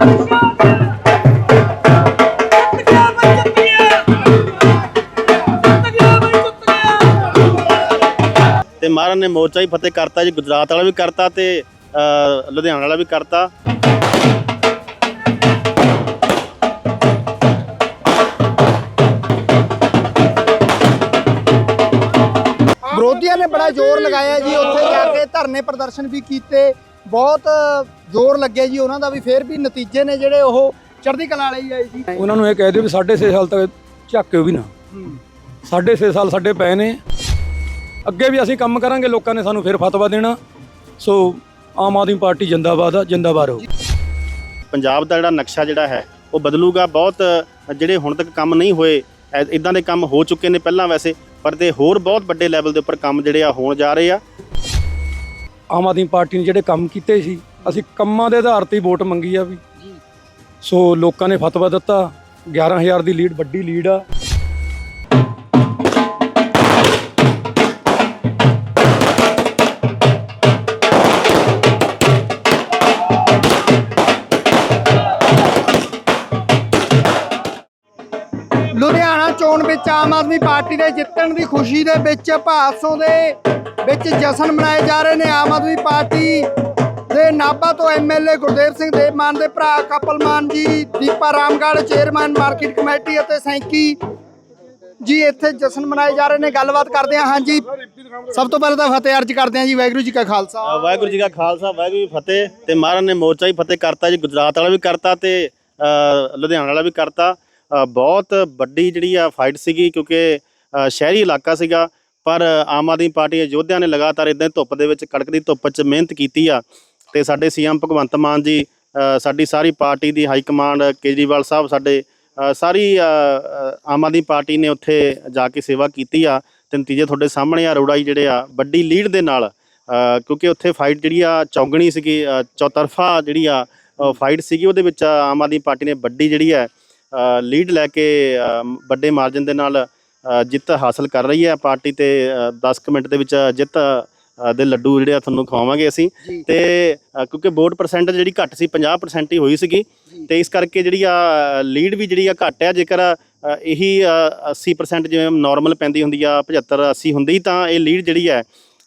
ਤੇ ਮਹਾਰਾਜ ਨੇ ਮੋਰਚਾ ਹੀ ਫਤਿਹ ਕਰਤਾ ਜੀ, ਗੁਜਰਾਤ ਵਾਲਾ ਵੀ ਕਰਤਾ ਤੇ ਲੁਧਿਆਣਾ ਵਾਲਾ ਵੀ ਕਰਤਾ। ਵਿਰੋਧੀਆਂ ਨੇ ਬੜਾ ਜ਼ੋਰ ਲਗਾਇਆ ਜੀ, ਉੱਥੇ ਜਾ ਕੇ ਧਰਨੇ ਪ੍ਰਦਰਸ਼ਨ ਵੀ ਕੀਤੇ। ਬਹੁਤ ਜ਼ੋਰ ਲੱਗਿਆ ਜੀ ਉਹਨਾਂ ਦਾ ਵੀ ਫੇਰ ਵੀ ਨਤੀਜੇ ਨੇ ਜਿਹੜੇ ਉਹ ਚੜ੍ਹਦੀ ਕਲਾ ਵਾਲੇ ਹੀ ਆਏ ਜੀ। ਉਹਨਾਂ ਨੂੰ ਇਹ ਕਹਿ ਦਿਓ ਵੀ 6.5 ਸਾਲ ਤੱਕ ਝਾਕਿਓ ਵੀ ਨਾ। 6.5 ਸਾਲ ਸਾਡੇ ਪਏ ਨੇ। ਅੱਗੇ ਵੀ ਅਸੀਂ ਕੰਮ ਕਰਾਂਗੇ ਲੋਕਾਂ ਨੇ ਸਾਨੂੰ ਫਿਰ ਫਤਵਾ ਦੇਣਾ। ਸੋ ਆਮ ਆਦਮੀ ਪਾਰਟੀ ਜਿੰਦਾਬਾਦ ਆ ਜਿੰਦਾਬਾਦ ਰਹੋ। ਪੰਜਾਬ ਦਾ ਜਿਹੜਾ ਨਕਸ਼ਾ ਜਿਹੜਾ ਹੈ ਉਹ ਬਦਲੂਗਾ। ਬਹੁਤ ਜਿਹੜੇ ਹੁਣ ਤੱਕ ਕੰਮ ਨਹੀਂ ਹੋਏ ਇਦਾਂ ਦੇ ਕੰਮ ਹੋ ਚੁੱਕੇ ਨੇ ਪਹਿਲਾਂ ਵੈਸੇ ਪਰ ਤੇ ਹੋਰ ਬਹੁਤ ਵੱਡੇ ਲੈਵਲ ਦੇ ਉੱਪਰ ਕੰਮ ਜਿਹੜੇ ਆ ਹੋਣ ਜਾ ਰਹੇ ਆ। ਆਮ ਆਦਮੀ ਪਾਰਟੀ ਨੇ ਜਿਹੜੇ ਕੰਮ ਕੀਤੇ ਸੀ ਅਸੀਂ ਕੰਮਾਂ ਦੇ ਆਧਾਰ ਤੇ ਹੀ ਵੋਟ ਮੰਗੀ ਆ ਵੀ। ਸੋ ਲੋਕਾਂ ਨੇ ਫਤਵਾ ਦਿੱਤਾ 11000 ਦੀ ਲੀਡ ਵੱਡੀ ਲੀਡ ਆ। ਲੁਧਿਆਣਾ ਚੋਣ ਵਿੱਚ ਆਮ ਆਦਮੀ ਪਾਰਟੀ ਦੇ ਜਿੱਤਣ ਦੀ ਖੁਸ਼ੀ ਦੇ ਵਿੱਚ ਭਾਸੋਂ ਦੇ ਵਿੱਚ ਜਸ਼ਨ ਮਨਾਏ ਜਾ ਰਹੇ ਨੇ ਆਮ ਆਦਮੀ ਪਾਰਟੀ ਦੇ ਨਾਭਾ ਤੋਂ ਐਮਐਲਏ ਗੁਰਦੇਵ ਸਿੰਘ ਦੇਵਮਾਨ ਦੇ ਭਰਾ Kapalman ji, Deepa Ramgarh, chairman market committee ਅਤੇ ਸੈਂਕੀ ਜੀ ਇੱਥੇ ਜਸ਼ਨ ਮਨਾਏ ਜਾ ਰਹੇ ਨੇ। ਗੱਲਬਾਤ ਕਰਦੇ ਹਾਂ। ਹਾਂਜੀ, ਸਭ ਤੋਂ ਪਹਿਲਾਂ ਤਾਂ ਫਤਿਹ ਅਰਜ ਕਰਦੇ ਹਾਂ ਜੀ। ਵਾਹਿਗੁਰੂ ਜੀ ਕਾ ਖਾਲਸਾ। ਵਾਹਿਗੁਰੂ ਜੀ ਕਾ ਖਾਲਸਾ, ਵਾਹਿਗੁਰੂ ਜੀ ਫਤਿਹ। ਤੇ ਮਹਾਰਾਜ ਨੇ ਮੋਰਚਾ ਹੀ ਫਤਿਹ ਕਰਤਾ ਜੀ, ਗੁਜਰਾਤ ਵਾਲਾ ਵੀ ਕਰਤਾ ਤੇ ਲੁਧਿਆਣਾ ਵਾਲਾ ਵੀ ਕਰਤਾ। ਬਹੁਤ ਵੱਡੀ ਜਿਹੜੀ ਆ ਫਾਈਟ ਸੀਗੀ ਕਿਉਂਕਿ ਸ਼ਹਿਰੀ ਇਲਾਕਾ ਸੀਗਾ। ਪਰ ਆਮ ਆਦਮੀ ਪਾਰਟੀ ਦੇ ਯੋਧਿਆਂ ਨੇ ਲਗਾਤਾਰ ਇਦਾਂ ਧੁੱਪ ਦੇ ਵਿੱਚ ਕੜਕਦੀ ਧੁੱਪ 'ਚ ਮਿਹਨਤ ਕੀਤੀ ਆ ਤੇ ਸਾਡੇ ਸੀਐਮ ਭਗਵੰਤ ਮਾਨ ਜੀ ਸਾਡੀ ਸਾਰੀ ਪਾਰਟੀ ਦੀ ਹਾਈ ਕਮਾਂਡ ਕੇਜਰੀਵਾਲ ਸਾਹਿਬ ਸਾਡੇ ਸਾਰੀ ਆਮ ਆਦਮੀ ਪਾਰਟੀ ਨੇ ਉੱਥੇ ਜਾ ਕੇ ਸੇਵਾ ਕੀਤੀ ਆ ਤੇ ਨਤੀਜੇ ਤੁਹਾਡੇ ਸਾਹਮਣੇ ਆ ਰੋੜਾਈ ਜਿਹੜੇ ਆ, ਵੱਡੀ ਲੀਡ ਦੇ ਨਾਲ ਕਿਉਂਕਿ ਉੱਥੇ ਫਾਈਟ ਜਿਹੜੀ ਆ, ਚੌਗਣੀ ਸੀਗੀ ਚੌਤਰਫਾ ਜਿਹੜੀ ਆ ਫਾਈਟ ਸੀਗੀ ਉਹਦੇ ਵਿੱਚ ਆਮ ਆਦਮੀ ਪਾਰਟੀ ਨੇ ਵੱਡੀ ਜਿਹੜੀ ਹੈ ਲੀਡ ਲੈ ਕੇ ਵੱਡੇ ਮਾਰਜਨ ਦੇ ਨਾਲ ਜਿੱਤ ਹਾਸਲ ਕਰ ਰਹੀ ਹੈ ਪਾਰਟੀ ਤੇ ਅ, 10 ਕੁ ਮਿੰਟ ਦੇ ਵਿੱਚ ਜਿੱਤ ਦੇ ਲੱਡੂ ਜਿਹੜੇ ਆ ਤੁਹਾਨੂੰ ਖਵਾਵਾਂਗੇ ਅਸੀਂ। ਤੇ ਕਿਉਂਕਿ ਵੋਟ ਪਰਸੈਂਟ ਜਿਹੜੀ ਘੱਟ ਸੀ 50% ਹੀ ਹੋਈ ਸੀਗੀ। ਤੇ ਇਸ ਕਰਕੇ ਜਿਹੜੀ ਆ ਲੀਡ ਵੀ ਜਿਹੜੀ ਆ ਘੱਟ ਆ ਜੇਕਰ ਇਹੀ ਅ, 80% ਜਿਵੇਂ ਨਾਰਮਲ ਪੈਂਦੀ ਹੁੰਦੀ ਆ 75 80 ਹੁੰਦੀ ਤਾਂ ਇਹ ਲੀਡ ਜਿਹੜੀ ਹੈ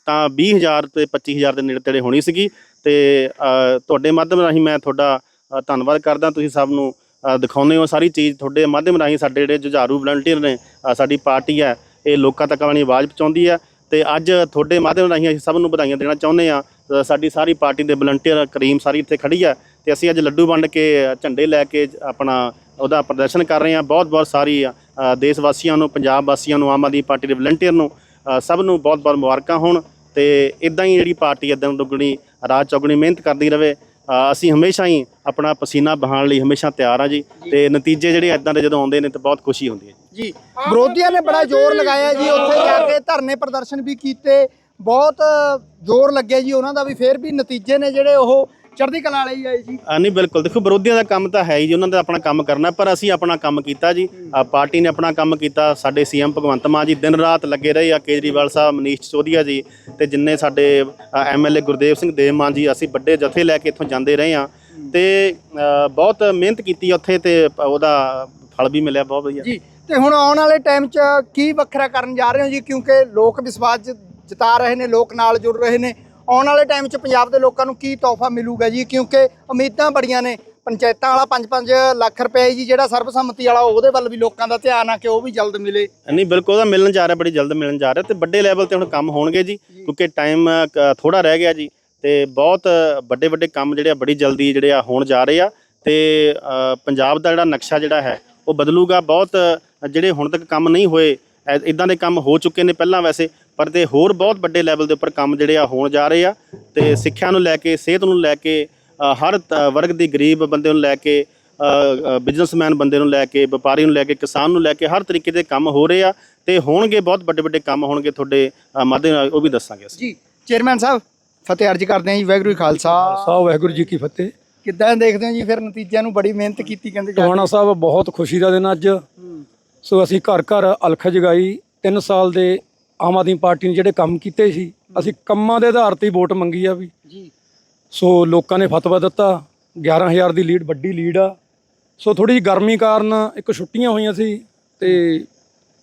ਤਾਂ 20000 ਤੇ 25000 ਦੇ ਨੇੜੇ ਤੇੜੇ ਹੋਣੀ ਸੀਗੀ। ਤੇ ਤੁਹਾਡੇ ਮਾਧਿਅਮ ਰਾਹੀਂ ਮੈਂ ਤੁਹਾਡਾ ਧੰਨਵਾਦ ਕਰਦਾ। ਤੁਸੀਂ ਸਭ ਨੂੰ ਦਿਖਾਉਂਦੇ ਹੋ ਸਾਰੀ ਚੀਜ਼ ਤੁਹਾਡੇ ਮਾਧਿਅਮ ਰਾਹੀਂ ਸਾਡੇ ਜਿਹੜੇ ਜੁਝਾਰੂ ਵਲੰਟੀਅਰ ਨੇ ਸਾਡੀ ਪਾਰਟੀ ਹੈ, ਇਹ ਲੋਕਾਂ ਤੱਕ ਆਪਣੀ ਆਵਾਜ਼ ਪਹੁੰਚਾਉਂਦੀ ਹੈ ਤੇ ਅੱਜ ਤੁਹਾਡੇ ਮਾਧਿਅਮ ਰਾਹੀਂ ਅਸੀਂ ਸਭ ਨੂੰ ਵਧਾਈਆਂ ਦੇਣਾ ਚਾਹੁੰਦੇ ਆ ਸਾਡੀ ਸਾਰੀ ਪਾਰਟੀ ਦੇ ਵਲੰਟੀਅਰ ਕਰੀਮ ਸਾਰੀ ਇੱਥੇ ਖੜੀ ਹੈ ਤੇ ਅਸੀਂ ਅੱਜ ਲੱਡੂ ਵੰਡ ਕੇ ਝੰਡੇ ਲੈ ਕੇ ਆਪਣਾ ਉਹਦਾ ਪ੍ਰਦਰਸ਼ਨ ਕਰ ਰਹੇ ਹਾਂ। ਬਹੁਤ ਬਹੁਤ ਸਾਰੀ ਦੇਸ਼ ਵਾਸੀਆਂ ਨੂੰ, ਪੰਜਾਬ ਵਾਸੀਆਂ ਨੂੰ, ਆਮ ਆਦਮੀ ਪਾਰਟੀ ਦੇ ਵਲੰਟੀਅਰ ਨੂੰ ਸਭ ਨੂੰ ਬਹੁਤ ਬਹੁਤ ਮੁਬਾਰਕਾਂ ਹੋਣ ਤੇ ਇਦਾਂ ਹੀ ਜਿਹੜੀ ਪਾਰਟੀ ਇਦਾਂ ਦੁੱਗਣੀ ਰਾਜ ਚੌਗਣੀ ਮਿਹਨਤ ਕਰਦੀ ਰਵੇ ਅਸੀਂ ਹਮੇਸ਼ਾ ਹੀ ਆਪਣਾ ਪਸੀਨਾ ਬਹਾਉਣ ਲਈ ਹਮੇਸ਼ਾ ਤਿਆਰ ਆ ਜੀ ਤੇ ਨਤੀਜੇ ਜਿਹੜੇ ਇਦਾਂ ਦੇ ਜਦੋਂ ਆਉਂਦੇ ਨੇ ਤਾਂ ਬਹੁਤ ਖੁਸ਼ੀ ਹੁੰਦੀ ਹੈ ਜੀ। ਵਿਰੋਧੀਆਂ ਨੇ ਬੜਾ ਜ਼ੋਰ ਲਗਾਇਆ ਜੀ ਉੱਥੇ ਜਾ ਕੇ ਧਰਨੇ ਪ੍ਰਦਰਸ਼ਨ ਵੀ ਕੀਤੇ ਬਹੁਤ ਜ਼ੋਰ ਲੱਗਿਆ ਜੀ ਉਹਨਾਂ ਦਾ ਵੀ ਫੇਰ ਵੀ ਨਤੀਜੇ ਨੇ ਜਿਹੜੇ ਉਹ ਚੜ੍ਹਦੀ ਕਲਾ ਵਾਲੇ ਹੀ ਆਏ ਜੀ ਆ ਨਹੀਂ ਬਿਲਕੁਲ। ਦੇਖੋ ਵਿਰੋਧੀਆਂ ਦਾ ਕੰਮ ਤਾਂ ਹੈ ਹੀ ਜੀ ਉਹਨਾਂ ਦਾ ਆਪਣਾ ਕੰਮ ਕਰਨਾ ਪਰ ਅਸੀਂ ਆਪਣਾ ਕੰਮ ਕੀਤਾ ਜੀ। ਆ ਪਾਰਟੀ ਨੇ ਆਪਣਾ ਕੰਮ ਕੀਤਾ ਸਾਡੇ ਸੀਐਮ ਭਗਵੰਤ ਮਾਨ ਜੀ ਦਿਨ ਰਾਤ ਲੱਗੇ ਰਹੇ ਆ ਕੇਜਰੀਵਾਲ ਸਾਹਿਬ ਮਨੀਸ਼ ਸਿਸੋਦੀਆ ਜੀ ਤੇ ਜਿੰਨੇ ਸਾਡੇ ਐਮਐਲਏ ਗੁਰਦੇਵ ਸਿੰਘ ਦੇਵਮਾਨ ਜੀ ਅਸੀਂ ਵੱਡੇ ਜਥੇ ਲੈ ਕੇ ਇੱਥੋਂ ਜਾਂਦੇ ਰਹੇ ਆ। ਤੇ ਅ, ਬਹੁਤ ਮਿਹਨਤ ਕੀਤੀ ਉੱਥੇ ਤੇ ਉਹਦਾ ਫਲ ਵੀ ਮਿਲਿਆ ਬਹੁਤ ਵਧੀਆ। ਜੀ ਤੇ ਹੁਣ ਆਉਣ ਵਾਲੇ ਟਾਈਮ 'ਚ ਕੀ ਵੱਖਰਾ ਕਰਨ ਜਾ ਰਹੇ ਹੋ ਜੀ? ਕਿਉਂਕਿ ਲੋਕ ਵਿਸ਼ਵਾਸ ਜ- ਜਤਾ ਰਹੇ ਨੇ ਲੋਕ ਨਾਲ ਜੁੜ ਰਹੇ ਨੇ। ਆਉਣ ਵਾਲੇ ਟਾਈਮ 'ਚ ਪੰਜਾਬ ਦੇ ਲੋਕਾਂ ਨੂੰ ਕੀ ਤੋਹਫਾ ਮਿਲੂਗਾ ਜੀ? ਕਿਉਂਕਿ ਉਮੀਦਾਂ ਬੜੀਆਂ ਨੇ ਪੰਚਾਇਤਾਂ ਵਾਲਾ 5-5 ਲੱਖ ਰੁਪਏ ਜੀ ਜਿਹੜਾ ਸਰਬਸੰਮਤੀ ਵਾਲਾ ਉਹਦੇ ਵੱਲ ਵੀ ਲੋਕਾਂ ਦਾ ਧਿਆਨ ਆ ਕਿ ਉਹ ਵੀ ਜਲਦ ਮਿਲੇ। ਨਹੀਂ ਬਿਲਕੁਲ ਉਹਦਾ ਮਿਲਣ ਜਾ ਰਿਹਾ ਬੜੀ ਜਲਦ ਮਿਲਣ ਜਾ ਰਿਹਾ ਤੇ ਵੱਡੇ ਲੈਵਲ ਤੇ ਹੁਣ ਕੰਮ ਹੋਣਗੇ ਜੀ ਕਿਉਂਕਿ ਟਾਈਮ ਥੋੜਾ ਰਹਿ ਗਿਆ ਜੀ ਤੇ ਬਹੁਤ ਵੱਡੇ ਵੱਡੇ ਕੰਮ ਜਿਹੜੇ ਆ ਬੜੀ ਜਲਦੀ ਜਿਹੜੇ ਆ ਹੋਣ ਜਾ ਰਹੇ ਆ ਤੇ ਪੰਜਾਬ ਦਾ ਜਿਹੜਾ ਨਕਸ਼ਾ ਜਿਹੜਾ ਹੈ ਉਹ ਬਦਲੂਗਾ। ਬਹੁਤ ਜਿਹੜੇ ਹੁਣ ਤੱਕ ਕੰਮ ਨਹੀਂ ਹੋਏ ਇਦਾਂ ਦੇ ਕੰਮ ਹੋ ਚੁੱਕੇ ਨੇ ਪਹਿਲਾਂ ਵੈਸੇ। ਪਰ ਤੇ ਹੋਰ ਬਹੁਤ ਵੱਡੇ ਲੈਵਲ ਦੇ ਉੱਪਰ ਕੰਮ ਜਿਹੜੇ ਆ ਹੋਣ ਜਾ ਰਹੇ ਆ ਤੇ ਸਿੱਖਿਆ ਨੂੰ ਲੈ ਕੇ ਸਿਹਤ ਨੂੰ ਲੈ ਕੇ ਹਰ ਵਰਗ ਦੀ ਗਰੀਬ ਬੰਦੇ ਨੂੰ ਲੈ ਕੇ ਬਿਜ਼ਨਸਮੈਨ ਬੰਦੇ ਨੂੰ ਲੈ ਕੇ ਵਪਾਰੀ ਨੂੰ ਲੈ ਕੇ ਕਿਸਾਨ ਨੂੰ ਲੈ ਕੇ ਹਰ ਤਰੀਕੇ ਦੇ ਕੰਮ ਹੋ ਰਹੇ ਆ ਤੇ ਹੋਣਗੇ ਬਹੁਤ ਵੱਡੇ ਵੱਡੇ ਕੰਮ ਹੋਣਗੇ ਤੁਹਾਡੇ ਮਾਧਿਅਮ ਨਾਲ ਉਹ ਵੀ ਦੱਸਾਂਗੇ ਅਸੀਂ। ਜੀ ਚੇਅਰਮੈਨ ਸਾਹਿਬ ਫਤਿਹ ਅਰਜ ਕਰਦੇ ਹਾਂ ਜੀ ਵਾਹਿਗੁਰੂ ਜੀ ਖਾਲਸਾ। ਸਾਹਿਬ ਵਾਹਿਗੁਰੂ ਜੀ ਕੀ ਫਤਿਹ। ਕਿੱਦਾਂ ਦੇਖਦੇ ਹੋ ਜੀ ਫਿਰ ਨਤੀਜਿਆਂ ਨੂੰ ਬੜੀ ਮਿਹਨਤ ਕੀਤੀ ਕਹਿੰਦੇ ਜਾ ਟਵਾਣਾ ਸਾਹਿਬ ਬਹੁਤ ਖੁਸ਼ੀ ਦਾ ਦਿਨ ਅੱਜ। ਸੋ ਅਸੀਂ ਘਰ ਘਰ ਅਲਖ ਜਗਾਈ 3 ਸਾਲ ਦੇ ਆਮ ਆਦਮੀ ਪਾਰਟੀ ਨੇ ਜਿਹੜੇ ਕੰਮ ਕੀਤੇ ਸੀ ਅਸੀਂ ਕੰਮਾਂ ਦੇ ਆਧਾਰ ਤੇ ਹੀ ਵੋਟ ਮੰਗੀ ਆ ਵੀ। ਜੀ। ਸੋ ਲੋਕਾਂ ਨੇ ਫਤਵਾ ਦਿੱਤਾ 11000 ਦੀ ਲੀਡ ਵੱਡੀ ਲੀਡ ਆ। ਸੋ ਥੋੜੀ ਜਿਹੀ ਗਰਮੀ ਕਾਰਨ ਇੱਕ ਛੁੱਟੀਆਂ ਹੋਈਆਂ ਸੀ ਤੇ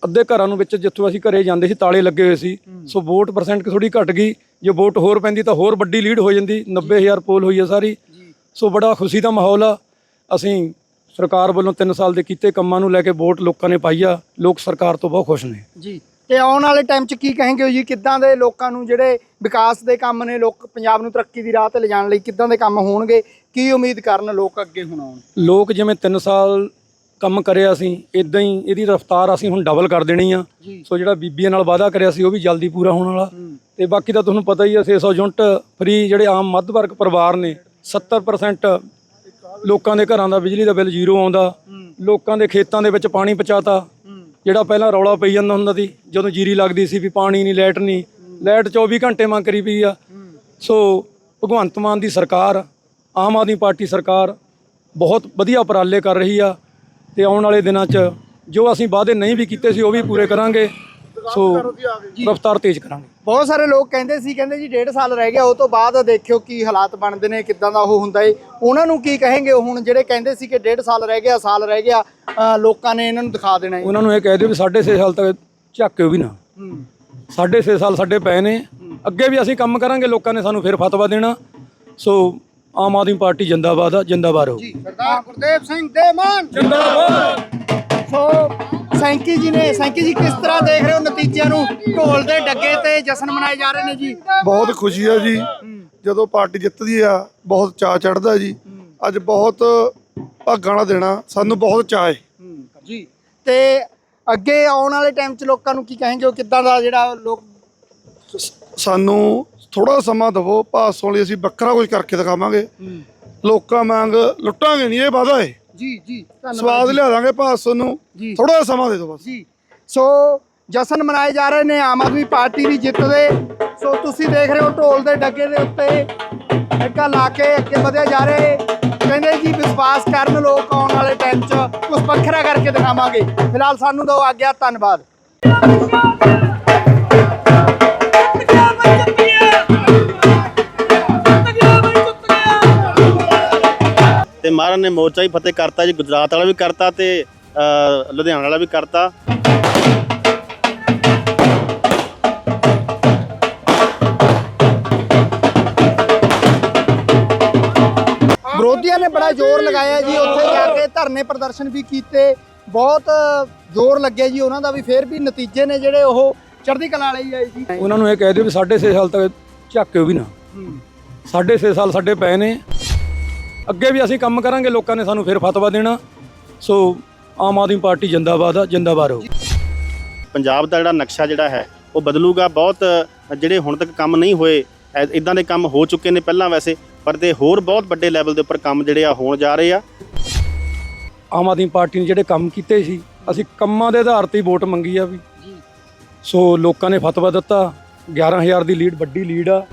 ਅੱਧੇ ਘਰਾਂ ਨੂੰ ਵਿੱਚ ਜਿੱਥੋਂ ਅਸੀਂ ਘਰੇ ਜਾਂਦੇ ਸੀ ਤਾਲੇ ਲੱਗੇ ਹੋਏ ਸੀ। ਸੋ ਵੋਟ ਪਰਸੈਂਟ ਥੋੜੀ ਘਟ ਗਈ। ਜੇ ਵੋਟ ਹੋਰ ਪੈਂਦੀ ਤਾਂ ਹੋਰ ਵੱਡੀ ਲੀਡ ਹੋ ਜਾਂਦੀ 90000 ਪੋਲ ਹੋਈ ਆ ਸਾਰੀ। ਸੋ ਬੜਾ ਖੁਸ਼ੀ ਦਾ ਮਾਹੌਲ ਆ। ਅਸੀਂ ਸਰਕਾਰ ਵੱਲੋਂ 3 ਸਾਲ ਦੇ ਕੀਤੇ ਕੰਮਾਂ ਨੂੰ ਲੈ ਕੇ ਵੋਟ ਲੋਕਾਂ ਨੇ ਪਾਈ ਆ। ਲੋਕ ਸਰਕਾਰ ਤੋਂ ਬਹੁਤ ਖੁਸ਼ ਨੇ। ਜੀ। ਤੇ ਆਉਣ ਵਾਲੇ ਟਾਈਮ 'ਚ ਕੀ ਕहेंगे ਜੀ? ਕਿੱਦਾਂ ਦੇ ਲੋਕਾਂ ਨੂੰ ਜਿਹੜੇ ਵਿਕਾਸ ਦੇ ਕੰਮ ਨੇ ਲੋਕ ਪੰਜਾਬ ਨੂੰ ਤਰੱਕੀ ਦੀ ਰਾਹ ਤੇ ਲਿਜਾਣ ਲਈ ਕਿੱਦਾਂ ਦੇ ਕੰਮ ਹੋਣਗੇ? ਕੀ ਉਮੀਦ ਕਰਨ ਲੋਕ ਅੱਗੇ ਹੁਣ ਆਉਣ? ਲੋਕ ਜਿਵੇਂ 3 ਸਾਲ ਕੰਮ ਕਰਿਆ ਸੀ ਇਦਾਂ ਹੀ ਇਹਦੀ ਰਫ਼ਤਾਰ ਅਸੀਂ ਹੁਣ ਡਬਲ ਕਰ ਦੇਣੀ ਆ। ਸੋ ਜਿਹੜਾ ਬੀਬੀਆਂ ਨਾਲ ਵਾਅਦਾ ਕਰਿਆ ਸੀ ਉਹ ਵੀ ਜਲਦੀ ਪੂਰਾ ਹੋਣ ਵਾਲਾ। ਤੇ ਬਾਕੀ ਤਾਂ ਤੁਹਾਨੂੰ ਪਤਾ ਹੀ ਆ 600 ਯੂਨਿਟ ਫ੍ਰੀ ਜਿਹੜੇ ਆਮ ਮੱਧ ਵਰਗ ਪਰਿਵਾਰ ਨੇ 70% ਲੋਕਾਂ ਦੇ ਘਰਾਂ ਦਾ ਬਿਜਲੀ ਦਾ ਬਿੱਲ ਜ਼ੀਰੋ ਆਉਂਦਾ। ਲੋਕਾਂ ਦੇ ਖੇਤਾਂ ਦੇ ਵਿੱਚ ਪਾਣੀ ਪਹੁੰਚਾਤਾ। ਜਿਹੜਾ ਪਹਿਲਾਂ ਰੌਲਾ ਪਈ ਜਾਂਦਾ ਹੁੰਦਾ ਸੀ, ਜਦੋਂ ਜੀਰੀ ਲੱਗਦੀ ਸੀ ਵੀ ਪਾਣੀ ਨਹੀਂ, ਲਾਈਟ ਨਹੀਂ, ਲਾਈਟ 24 ਘੰਟੇ ਮੰਗ ਕਰੀ ਪਈ ਆ। ਸੋ ਭਗਵੰਤ ਮਾਨ ਦੀ ਸਰਕਾਰ, ਆਮ ਆਦਮੀ ਪਾਰਟੀ ਸਰਕਾਰ ਬਹੁਤ ਵਧੀਆ ਉਪਰਾਲੇ ਕਰ ਰਹੀ ਆ ਤੇ ਆਉਣ ਵਾਲੇ ਦਿਨਾਂ 'ਚ ਜੋ ਅਸੀਂ ਵਾਅਦੇ ਨਹੀਂ ਵੀ ਕੀਤੇ ਸੀ, ਉਹ ਵੀ ਪੂਰੇ ਕਰਾਂਗੇ। ਸੋ ਰਫ਼ਤਾਰ ਤੇਜ਼ ਕਰਾਂਗੇ। ਬਹੁਤ ਸਾਰੇ ਲੋਕ ਕਹਿੰਦੇ ਸੀ ਕਹਿੰਦੇ ਜੀ ਡੇਢ ਸਾਲ ਰਹਿ ਗਿਆ ਉਹ ਤੋਂ ਬਾਅਦ ਦੇਖਿਓ ਕੀ ਹਾਲਾਤ ਬਣਦੇ ਨੇ ਕਿੱਦਾਂ ਦਾ ਉਹ ਹੁੰਦਾ ਏ। ਉਹਨਾਂ ਨੂੰ ਕੀ ਕहेंगे ਹੁਣ ਜਿਹੜੇ ਕਹਿੰਦੇ ਸੀ ਕਿ ਡੇਢ ਸਾਲ ਰਹਿ ਗਿਆ ਸਾਲ ਰਹਿ ਗਿਆ ਲੋਕਾਂ ਨੇ ਇਹਨਾਂ ਨੂੰ ਦਿਖਾ ਦੇਣਾ ਏ। ਉਹਨਾਂ ਨੂੰ ਇਹ ਕਹਿ ਦਿਓ ਵੀ 6.5 ਸਾਲ ਤੱਕ ਝਾਕਿਓ ਵੀ ਨਾ। ਹੂੰ। 6.5 ਸਾਲ ਸਾਡੇ ਪਏ ਨੇ। ਅੱਗੇ ਵੀ ਅਸੀਂ ਕੰਮ ਕਰਾਂਗੇ ਲੋਕਾਂ ਨੇ ਸਾਨੂੰ ਫਿਰ ਫਤਵਾ ਦੇਣਾ। ਸੋ ਆਮ ਆਦਮੀ ਪਾਰਟੀ ਜਿੰਦਾਬਾਦ ਆ ਜਿੰਦਾਬਾਦ ਰਹੂ। ਜੀ ਸਰਦਾਰ ਗੁਰਦੇਵ ਸਿੰਘ ਦੇ ਮਾਨ। ਜਿੰਦਾਬਾਦ। ਸੋ ਸੈਂਕੀ ਜੀ ਨੇ ਸੈਂਕੀ ਜੀ ਕਿਸ ਤਰ੍ਹਾਂ ਦੇਖ ਰਹੇ ਹੋ ਨਤੀਜਿਆਂ ਨੂੰ? ਢੋਲ ਦੇ ਡੱਗੇ ਤੇ ਜਸ਼ਨ ਮਨਾਏ ਜਾ ਰਹੇ ਨੇ ਜੀ। ਬਹੁਤ ਖੁਸ਼ੀ ਆ ਜੀ। ਜਦੋਂ ਪਾਰਟੀ ਜਿੱਤਦੀ ਆ ਬਹੁਤ ਚਾਅ ਚੜਦਾ ਜੀ। ਅੱਜ ਬਹੁਤ ਭਾਗਾਂ ਵਾਲਾ ਦੇਣਾ ਸਾਨੂੰ ਬਹੁਤ ਚਾਅ ਹੈ ਜੀ। ਤੇ ਅੱਗੇ ਆਉਣ ਵਾਲੇ ਟਾਈਮ 'ਚ ਲੋਕਾਂ ਨੂੰ ਕੀ ਕहेंगे ਉਹ ਕਿੱਦਾਂ ਦਾ ਜਿਹੜਾ ਲੋਕ ਸਾਨੂੰ ਥੋੜਾ ਸਮਾਂ ਦਿਵੋ। ਭਾਸੋਂ ਲਈ ਅਸੀਂ ਵੱਖਰਾ ਕੁਝ ਕਰਕੇ ਦਿਖਾਵਾਂਗੇ। ਲੋਕਾਂ ਵਾਂਗ ਲੁੱਟਾਂਗੇ ਨਹੀਂ ਇਹ ਵਾਦਾ ਹੈ ਜੀ ਜੀ ਧੰਨਵਾਦ ਸਵਾਦ ਲਿਆ ਦਾਂਗੇ ਭਾਸੋਂ ਨੂੰ ਜੀ। ਥੋੜਾ ਸਮਾਂ ਦੇ ਦਿਓ ਬਸ। ਜੀ। ਸੋ ਜਸ਼ਨ ਮਨਾਏ ਜਾ ਰਹੇ ਨੇ ਆਮ ਆਦਮੀ ਪਾਰਟੀ ਦੀ ਜਿੱਤ ਦੇ ਸੋ ਤੁਸੀਂ ਦੇਖ ਰਹੇ ਹੋ ਢੋਲ ਦੇ ਡੱਗੇ ਦੇ ਉੱਤੇ ਟੱਕਾ ਲਾ ਕੇ ਅੱਗੇ ਵਧਿਆ ਜਾ ਰਹੇ ਕਹਿੰਦੇ ਜੀ ਵਿਸ਼ਵਾਸ ਕਰਨ ਲੋਕ ਆਉਣ ਵਾਲੇ ਟਾਈਮ 'ਚ ਕੁਝ ਵੱਖਰਾ ਕਰਕੇ ਦਿਖਾਵਾਂਗੇ। ਫਿਲਹਾਲ ਸਾਨੂੰ ਦਿਓ ਆਗਿਆ ਧੰਨਵਾਦ। ਮਹਾਰਾਜ ਨੇ ਮੋਰਚਾ ਹੀ ਫਤਿਹ ਕਰਤਾ ਜੀ ਗੁਜਰਾਤ ਵਾਲਾ ਵੀ ਕਰਤਾ ਤੇ ਲੁਧਿਆਣਾ ਵਾਲਾ ਵੀ ਕਰਤਾ। ਵਿਰੋਧੀਆਂ ਨੇ ਬੜਾ ਜ਼ੋਰ ਲਗਾਇਆ ਜੀ ਉੱਥੇ ਜਾ ਕੇ ਧਰਨੇ ਪ੍ਰਦਰਸ਼ਨ ਵੀ ਕੀਤੇ। ਬਹੁਤ ਜ਼ੋਰ ਲੱਗਿਆ ਜੀ ਉਹਨਾਂ ਦਾ ਵੀ ਫੇਰ ਵੀ ਨਤੀਜੇ ਨੇ ਜਿਹੜੇ ਉਹ ਚੜ੍ਹਦੀ ਕਲਾ ਵਾਲੇ ਹੀ ਆਏ ਜੀ। ਉਹਨਾਂ ਨੂੰ ਇਹ ਕਹਿ ਦਿਓ ਵੀ 6.5 ਸਾਲ ਤੱਕ ਝਾਕਿਓ ਵੀ ਨਾ। 6.5 ਸਾਲ ਸਾਡੇ ਪਏ ਨੇ। ਅੱਗੇ ਵੀ ਅਸੀਂ ਕੰਮ ਕਰਾਂਗੇ ਲੋਕਾਂ ਨੇ ਸਾਨੂੰ ਫਿਰ ਫਤਵਾ ਦੇਣਾ। ਸੋ ਆਮ ਆਦਮੀ ਪਾਰਟੀ ਜਿੰਦਾਬਾਦ ਆ ਜਿੰਦਾਬਾਦ ਰਹੂ। ਪੰਜਾਬ ਦਾ ਜਿਹੜਾ ਨਕਸ਼ਾ ਜਿਹੜਾ ਹੈ ਉਹ ਬਦਲੂਗਾ। ਬਹੁਤ ਜਿਹੜੇ ਹੁਣ ਤੱਕ ਕੰਮ ਨਹੀਂ ਹੋਏ ਇਦਾਂ ਦੇ ਕੰਮ ਹੋ ਚੁੱਕੇ ਨੇ ਪਹਿਲਾਂ ਵੈਸੇ ਪਰ ਤੇ ਹੋਰ ਬਹੁਤ ਵੱਡੇ ਲੈਵਲ ਦੇ ਉੱਪਰ ਕੰਮ ਜਿਹੜੇ ਆ ਹੋਣ ਜਾ ਰਹੇ ਆ। ਆਮ ਆਦਮੀ ਪਾਰਟੀ ਨੇ ਜਿਹੜੇ ਕੰਮ ਕੀਤੇ ਸੀ ਅਸੀਂ ਕੰਮਾਂ ਦੇ ਆਧਾਰ ਤੇ ਹੀ ਵੋਟ ਮੰਗੀ ਆ ਵੀ। ਸੋ ਲੋਕਾਂ ਨੇ ਫਤਵਾ ਦਿੱਤਾ। 11000 ਦੀ ਲੀਡ ਵੱਡੀ ਲੀਡ ਆ।